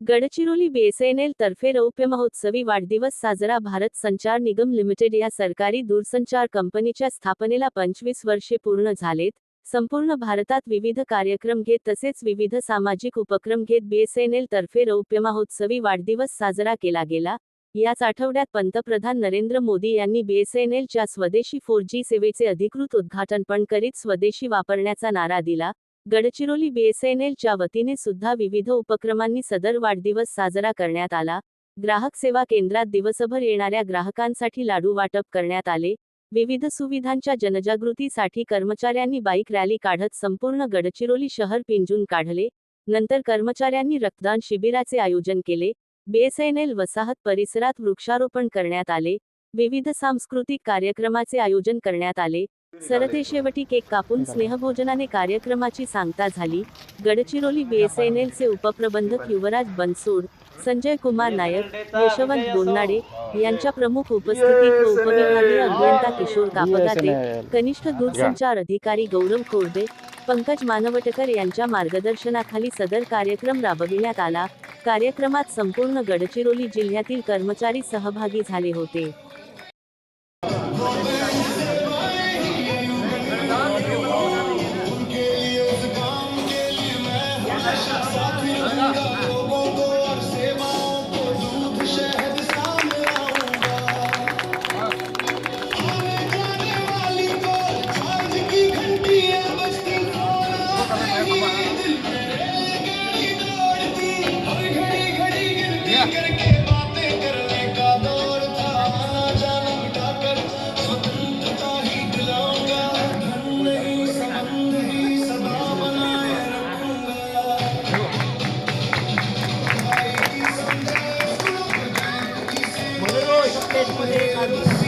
Gadchiroli BSNL तर्फे रौप्य महोत्सवी वाढदिवस साजरा भारत संचार निगम लिमिटेड या सरकारी दूरसंचार कंपनीच्या स्थापनेला पंचवीस वर्षे पूर्ण झालेत. संपूर्ण भारतात विविध कार्यक्रम घेत तसेच विविध सामाजिक उपक्रम घेत बीएसएनएल तर्फे रौप्य महोत्सवी वाढदिवस साजरा केला गेला. याच आठवड्यात पंतप्रधान नरेंद्र मोदी यांनी बीएसएनएलच्या स्वदेशी फोर जी सेवेचे अधिकृत उद्घाटन पण करीत स्वदेशी वापरण्याचा नारा दिला. गडचिरोली बीएसएनएलच्या वतीने सुद्धा विविध उपक्रमांनी सदर वाढदिवस साजरा करण्यात आला. ग्राहक सेवा केंद्रात दिवसभर येणाऱ्या ग्राहकांसाठी लाडू वाटप करण्यात आले. विविध सुविधांच्या जनजागृतीसाठी कर्मचाऱ्यांनी बाईक रॅली काढत संपूर्ण गडचिरोली शहर पिंजून काढले. नंतर कर्मचाऱ्यांनी रक्तदान शिबिराचे आयोजन केले. बीएसएनएल वसाहत परिसरात वृक्षारोपण करण्यात आले. विविध सांस्कृतिक कार्यक्रमाचे आयोजन करण्यात आले. सरतेशेवटी केक कापून स्नेहभोजनाने कार्यक्रमाची सांगता झाली. गडचिरोली बीएसएनएलचे उपप्रबंधक युवराज बनसोड संजय कुमार नायक यशवंत गोन्नाडे यांच्या प्रमुख उपस्थितीत व उपविभागीय अभियंता किशोर कापदाते कनिष्ठ दूरसंचार अधिकारी गौरव कोरडे पंकज मानवटकर यांच्या मार्गदर्शनाखाली सदर कार्यक्रम राबविण्यात आला. कार्यक्रमात संपूर्ण गडचिरोली जिल्ह्यातील कर्मचारी सहभागी झाले होते. Yeah. Gracias.